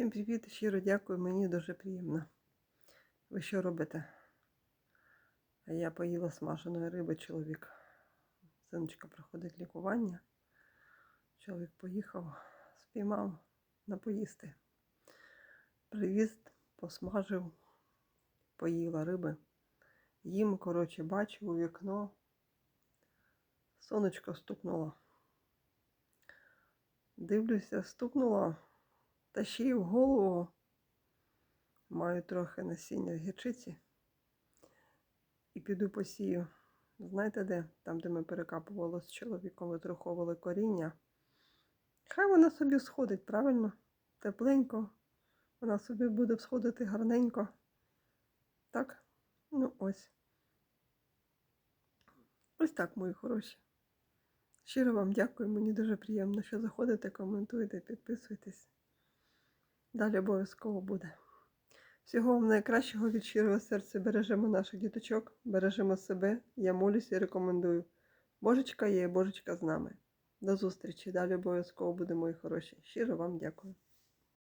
Всім привіт, щиро дякую, мені дуже приємно. Ви що робите? А я поїла смаженої риби, чоловік. Синочка проходить лікування. Чоловік поїхав, спіймав на поїсти. Привіз, посмажив, поїла риби. Їм, коротше, бачу у вікно. Сонечко стукнуло. Дивлюся, стукнуло. Та ще й в голову маю трохи насіння гірчиці і піду посію. Знаєте де? Там, де ми перекапували з чоловіком, витруховували коріння. Хай вона собі сходить, правильно? Тепленько. Вона собі буде всходити гарненько. Так? Ну ось. Ось так, мої хороші. Щиро вам дякую, мені дуже приємно, що заходите, коментуєте, підписуєтесь. Далі обов'язково буде. Всього вам найкращого від щирого серця бережемо наших діточок, бережемо себе. Я молюсь і рекомендую. Божечка є, Божечка з нами. До зустрічі. Далі обов'язково буде, мої хороші. Щиро вам дякую.